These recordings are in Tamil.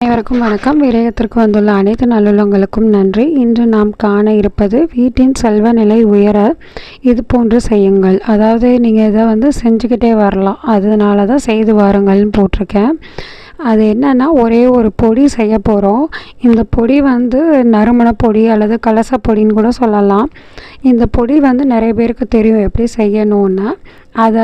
அனைவருக்கும் வணக்கம். விரயத்திற்கு வந்துள்ள அனைத்து நல்லுள்ளங்களுக்கும் நன்றி. இன்று நாம் காண இருப்பது வீட்டின் செல்வ நிலை உயர இது போன்று செய்யுங்கள். அதாவது நீங்கள் இதை வந்து செஞ்சுக்கிட்டே வரலாம். அதனால தான் செய்து வாருங்கள்னு போட்டிருக்கேன். அது என்னென்னா ஒரே ஒரு பொடி செய்ய போகிறோம் இந்த பொடி வந்து நறுமண பொடி அல்லது கலச பொடின்னு கூட சொல்லலாம். இந்த பொடி வந்து நிறைய பேருக்கு தெரியும் எப்படி செய்யணும்னு. அதை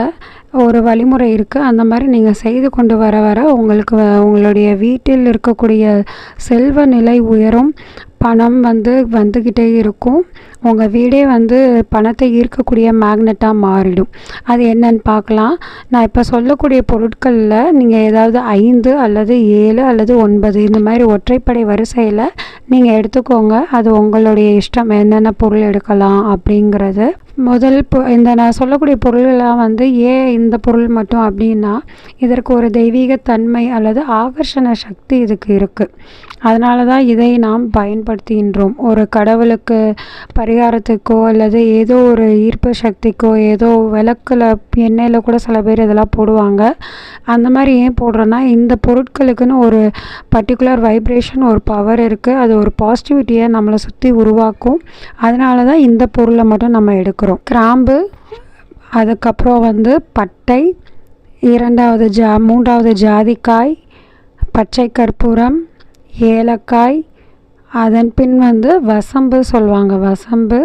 ஒரு வழிமுறை இருக்குது அந்த மாதிரி நீங்கள் செய்து கொண்டு வர வர உங்களுக்கு வ- உங்களுடைய வீட்டில் இருக்கக்கூடிய செல்வ நிலை உயரும். பணம் வந்து வந்துக்கிட்டே இருக்கும். உங்கள் வீடே வந்து பணத்தை ஈர்க்கக்கூடிய மேக்னெட்டாக மாறிடும். அது என்னன்னு பார்க்கலாம். நான் இப்போ சொல்லக்கூடிய பொருட்களில் நீங்கள் ஏதாவது ஐந்து அல்லது ஏழு அல்லது ஒன்பது இந்த மாதிரி ஒற்றைப்படை வரிசையில் நீங்கள் எடுத்துக்கோங்க. அது உங்களுடைய இஷ்டம் என்னென்ன பொருள் எடுக்கலாம் அப்படிங்கிறது. முதல் இப்போ இந்த நான் சொல்லக்கூடிய பொருள்கள்லாம் வந்து ஏன் இந்த பொருள் மட்டும் அப்படின்னா இதற்கு ஒரு தெய்வீக தன்மை அல்லது ஆகர்ஷண சக்தி இதுக்கு இருக்குது அதனால தான் இதை நாம் பயன்படுத்துகின்றோம். ஒரு கடவுளுக்கு பரிகாரத்துக்கோ அல்லது ஏதோ ஒரு ஈர்ப்பு சக்திக்கோ ஏதோ விளக்கில் எண்ணெயில் கூட சில பேர் இதெல்லாம் போடுவாங்க. அந்த மாதிரி ஏன் போடுறோன்னா இந்த பொருட்களுக்குன்னு ஒரு பர்டிகுலர் வைப்ரேஷன் ஒரு பவர் இருக்குது அது ஒரு பாசிட்டிவிட்டியை நம்மளை சுற்றி உருவாக்கும். அதனால தான் இந்த பொருளை மட்டும் நம்ம எடுக்கிறோம் கிராம்பு அதுக்கப்புறம் வந்து பட்டை இரண்டாவது ஜா மூன்றாவது ஜாதிக்காய் பச்சை கற்பூரம் ஏலக்காய் அதன் பின் வந்து வசம்பு சொல்லுவாங்க. வசம்பு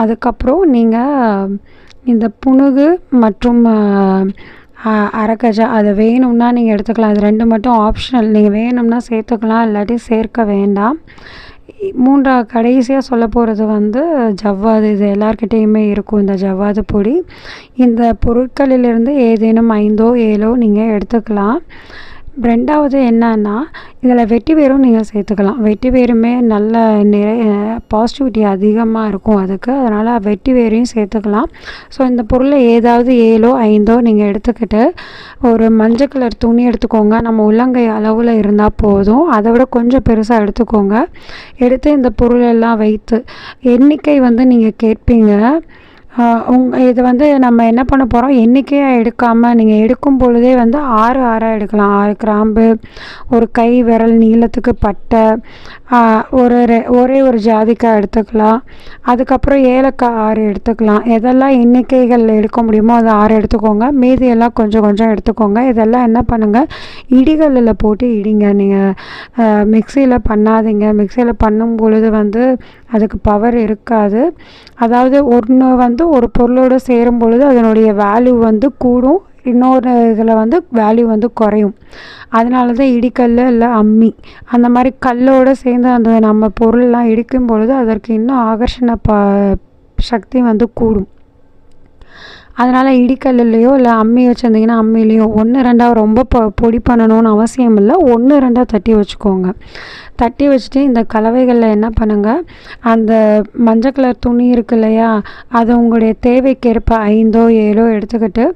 அதுக்கப்புறம் நீங்கள் இந்த புணுகு மற்றும் அரக்கஜா அரகஜா அது வேணும்னா நீங்கள் எடுத்துக்கலாம். அது ரெண்டு மட்டும் ஆப்ஷனல் நீங்கள் வேணும்னா சேர்த்துக்கலாம் இல்லாட்டி சேர்க்க வேண்டாம். மூன்றா கடைசியாக சொல்ல போகிறது வந்து ஜவ்வாது. இது எல்லார்கிட்டேயுமே இருக்கும் இந்த ஜவ்வாது பொடி. இந்த பொருட்களிலிருந்து ஏதேனும் ஐந்தோ ஏழோ நீங்கள் எடுத்துக்கலாம். ரெண்டாவது என்னன்னா இதில் வெட்டி வேரும் நீங்கள் சேர்த்துக்கலாம். வெட்டி வேருமே நல்ல நிறைய பாசிட்டிவிட்டி அதிகமாக இருக்கும் அதுக்கு. அதனால் வெட்டி வேரையும் சேர்த்துக்கலாம். ஸோ இந்த பொருளை ஏதாவது ஏழோ ஐந்தோ நீங்கள் எடுத்துக்கிட்டு ஒரு மஞ்சள் கலர் துணி எடுத்துக்கோங்க. நம்ம உள்ளங்கை அளவில் இருந்தால் போதும். அதை விட கொஞ்சம் பெருசாக எடுத்துக்கோங்க. எடுத்து இந்த பொருளெல்லாம் வைத்து எண்ணிக்கை வந்து நீங்கள் கேட்பீங்க. உங் இது வந்து நம்ம என்ன பண்ண போகிறோம் எண்ணிக்கையாக எடுக்காமல் நீங்கள் எடுக்கும் பொழுதே வந்து ஆறு ஆறாக எடுக்கலாம். ஆறு கிராம்பு ஒரு கை விரல் நீளத்துக்கு பட்டை ஒரு ரெ- ஒரே ஒரு ஜாதிக்காய் எடுத்துக்கலாம். அதுக்கப்புறம் ஏலக்காய் ஆறு எடுத்துக்கலாம். எதெல்லாம் எண்ணிக்கைகள் எடுக்க முடியுமோ அதை ஆறு எடுத்துக்கோங்க. மீதியெல்லாம் கொஞ்சம் கொஞ்சம் எடுத்துக்கோங்க. இதெல்லாம் என்ன பண்ணுங்கள் இடிகளில் போட்டு இடிங்க. நீங்கள் மிக்சியில் பண்ணாதீங்க. மிக்சியில் பண்ணும் பொழுது வந்து அதுக்கு பவர் இருக்காது. அதாவது ஒன்று வந்து ஒரு பொருளோடு சேரும் பொழுது அதனுடைய வேல்யூ வந்து கூடும். இன்னொரு இதில் வந்து வேல்யூ வந்து குறையும். அதனால தான் இடிக்கல் இல்லை அம்மி. அந்த மாதிரி கல்லோடு சேர்ந்து அந்த நம்ம பொருள்லாம் இடிக்கும் பொழுது அதற்கு இன்னும் ஆகர்ஷண ப சக்தி வந்து கூடும். அதனால் இடிக்கல்லையோ இல்லை அம்மி வச்சுருந்தீங்கன்னா அம்மிலேயோ ஒன்று ரெண்டாக ரொம்ப பொ பொடி பண்ணணும்னு அவசியம் இல்லை. ஒன்று ரெண்டாக தட்டி வச்சுக்கோங்க. தட்டி வச்சுட்டு இந்த கலவைகளில் என்ன பண்ணுங்கள் அந்த மஞ்சள் கலர் துணி இருக்கு இல்லையா? அது உங்களுடைய தேவைக்கேற்ப ஐந்தோ ஏழோ எடுத்துக்கிட்டு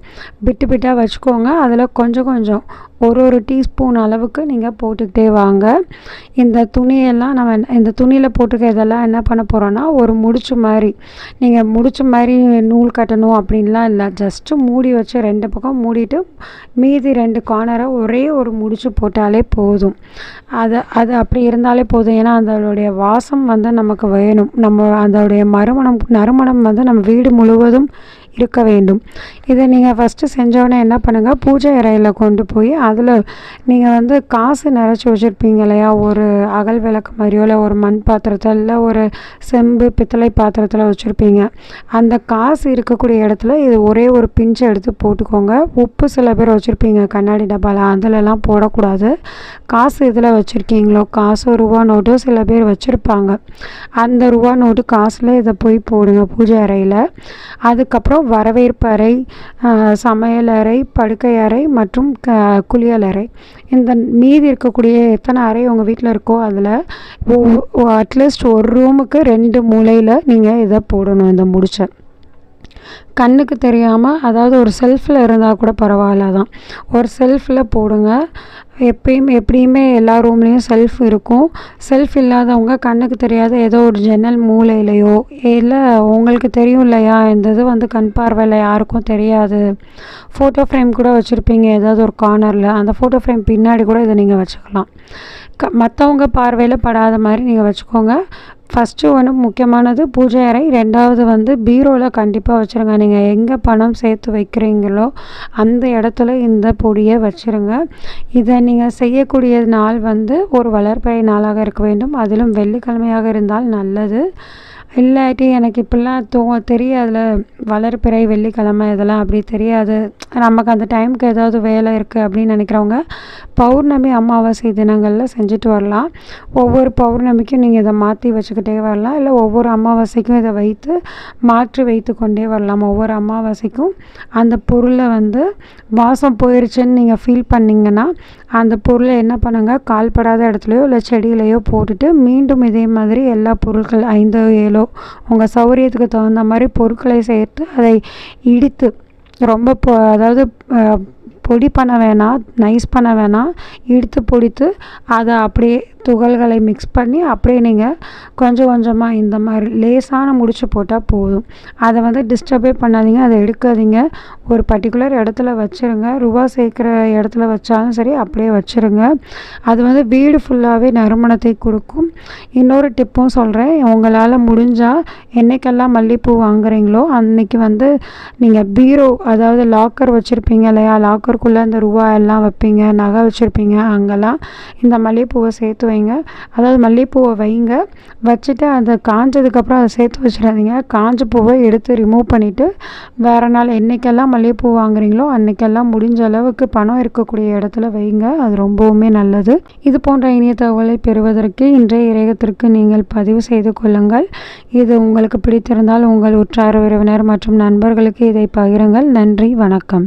பிட்டு பிட்டாக வச்சுக்கோங்க. அதில் கொஞ்சம் கொஞ்சம் ஒரு ஒரு டீஸ்பூன் அளவுக்கு நீங்கள் போட்டுக்கிட்டே வாங்க. இந்த துணியெல்லாம் நம்ம இந்த துணியில் போட்டிருக்க இதெல்லாம் என்ன பண்ண போகிறோன்னா ஒரு முடிச்சு மாதிரி நீங்கள் முடிச்சு மாதிரி நூல் கட்டணும் அப்படின்லாம் இல்லை. ஜஸ்ட்டு மூடி வச்சு ரெண்டு பக்கம் மூடிட்டு மீதி ரெண்டு கார்னரை ஒரே ஒரு முடிச்சு போட்டாலே போதும். அது அது அப்படி இருந்தாலே போதும். ஏன்னா அதோடைய வாசம் வந்து நமக்கு வேணும். நம்ம அதோடைய மறுமணம் நறுமணம் வந்து நம்ம வீடு முழுவதும் இருக்க வேண்டும். இதை நீங்கள் ஃபஸ்ட்டு செஞ்சோடனே என்ன பண்ணுங்கள் பூஜை அறையில் கொண்டு போய் அதில் நீங்கள் வந்து காசு நிறச்சி வச்சுருப்பீங்க இல்லையா? ஒரு அகல் விளக்கு மாதிரியோ இல்லை ஒரு மண் பாத்திரத்தில் இல்லை ஒரு செம்பு பித்தளை பாத்திரத்தில் வச்சுருப்பீங்க. அந்த காசு இருக்கக்கூடிய இடத்துல இது ஒரே ஒரு பிஞ்சை எடுத்து போட்டுக்கோங்க. உப்பு சில பேர் வச்சுருப்பீங்க கண்ணாடி டப்பாவில் அதிலலாம் போடக்கூடாது. காசு இதில் வச்சுருக்கீங்களோ காசோ ரூபா நோட்டோ சில பேர் வச்சுருப்பாங்க. அந்த ரூபா நோட்டு காசில் இதை போய் போடுங்க பூஜை அறையில். அதுக்கப்புறம் வரவேற்பு அறை சமையல் அறை படுக்கை அறை மற்றும் க குளியல் அறை. இந்த மீதி இருக்கக்கூடிய எத்தனை அறை உங்கள் வீட்டில் இருக்கோ அதில் அட்லீஸ்ட் ஒரு ரூமுக்கு ரெண்டு மூலையில் நீங்கள் இதை போடணும் இந்த முடிச்சை. கண்ணுக்கு தெரியாமல் அதாவது ஒரு செல்ஃபில் இருந்தால் கூட பரவாயில்ல தான் ஒரு செல்ஃபில் போடுங்க. எப்பயுமே எப்படியுமே எல்லா ரூம்லேயும் செல்ஃப் இருக்கும். செல்ஃப் இல்லாதவங்க கண்ணுக்கு தெரியாத ஏதோ ஒரு ஜன்னல் மூலையிலையோ இல்லை உங்களுக்கு தெரியும் இல்லையா? இந்த இது வந்து கண் பார்வையில் யாருக்கும் தெரியாது. ஃபோட்டோ ஃப்ரேம் கூட வச்சுருப்பீங்க ஏதாவது ஒரு கார்னரில் அந்த ஃபோட்டோ ஃப்ரேம் பின்னாடி கூட இதை நீங்கள் வச்சுக்கலாம். க மற்றவங்க பார்வையில் படாத மாதிரி நீங்கள் வச்சுக்கோங்க. ஃபஸ்ட்டு ஒன்று முக்கியமானது பூஜை அறை. ரெண்டாவது வந்து பீரோவில் கண்டிப்பாக வச்சுருங்க. நீங்கள் எங்கே பணம் சேர்த்து வைக்கிறீங்களோ அந்த இடத்துல இந்த பொடியை வச்சுருங்க. இதை நீங்கள் செய்யக்கூடிய நாள் வந்து ஒரு வளர்ப்பறை நாளாக இருக்க வேண்டும். அதிலும் வெள்ளிக்கிழமையாக இருந்தால் நல்லது. இல்லாட்டி எனக்கு இப்படிலாம் தோ தெரியாதுல. வளர்பிறை வெள்ளிக்கிழமை இதெல்லாம் அப்படி தெரியாது. நமக்கு அந்த டைமுக்கு ஏதாவது வேலை இருக்குது அப்படின்னு நினைக்கிறவங்க பௌர்ணமி அமாவாசை தினங்களில் செஞ்சுட்டு வரலாம். ஒவ்வொரு பௌர்ணமிக்கும் நீங்கள் இதை மாற்றி வச்சுக்கிட்டே வரலாம். இல்லை ஒவ்வொரு அமாவாசைக்கும் இதை வைத்து மாற்றி வைத்து கொண்டே வரலாம். ஒவ்வொரு அமாவாசைக்கும் அந்த பொருளை வந்து வாசம் போயிடுச்சுன்னு நீங்கள் ஃபீல் பண்ணிங்கன்னா அந்த பொருளை என்ன பண்ணுங்கள் கால்படாத இடத்துலையோ இல்லை செடியிலையோ போட்டுட்டு மீண்டும் இதே மாதிரி எல்லா பொருட்கள் ஐந்தோ ஏழோ உங்கள் சௌகரியத்துக்கு தகுந்த மாதிரி பொருட்களை சேர்த்து அதை இடித்து ரொம்ப பொ அதாவது பொடி பண்ண வேணாம் நைஸ் பண்ண வேணாம் இடித்து பொடித்து அதை அப்படியே துகள்களை மிக்ஸ் பண்ணி அப்படியே நீங்கள் கொஞ்சம் கொஞ்சமாக இந்த மாதிரி லேசான முடிச்சு போட்டால் போதும். அதை வந்து டிஸ்டர்பே பண்ணாதீங்க. அதை எடுக்காதீங்க. ஒரு பர்டிகுலர் இடத்துல வச்சுருங்க. ரூபா சேர்க்குற இடத்துல வச்சாலும் சரி அப்படியே வச்சுருங்க. அது வந்து வீடு ஃபுல்லாகவே நறுமணத்தை கொடுக்கும். இன்னொரு டிப்பும் சொல்கிறேன் உங்களால் முடிஞ்சால் என்றைக்கெல்லாம் மல்லிகைப்பூ வாங்குறீங்களோ அன்றைக்கி வந்து நீங்கள் பீரோ அதாவது லாக்கர் வச்சுருப்பீங்க இல்லையா? லாக்கருக்குள்ளே இந்த ரூபா எல்லாம் வைப்பீங்க நகை வச்சுருப்பீங்க அங்கெல்லாம் இந்த மல்லிகைப்பூவை சேர்த்து வைங்க. அதாவது மல்லிகைப்பூவை வைங்க. வச்சுட்டு அதை காஞ்சதுக்கப்புறம் அதை சேர்த்து வச்சிடாதீங்க. காஞ்ச பூவை எடுத்து ரிமூவ் பண்ணிவிட்டு வேறு நாள் என்றைக்கெல்லாம் மல்லிகைப்பூ வாங்குறீங்களோ அன்றைக்கெல்லாம் முடிஞ்ச அளவுக்கு பணம் இருக்கக்கூடிய இடத்துல வைங்க. அது ரொம்பவுமே நல்லது. இது போன்ற இணைய தகவலை பெறுவதற்கு இன்றைய இறையகத்திற்கு நீங்கள் பதிவு செய்து கொள்ளுங்கள். இது உங்களுக்கு பிடித்திருந்தால் உங்கள் உற்றார் உறவினர் மற்றும் நண்பர்களுக்கு இதை பகிருங்கள். நன்றி. வணக்கம்.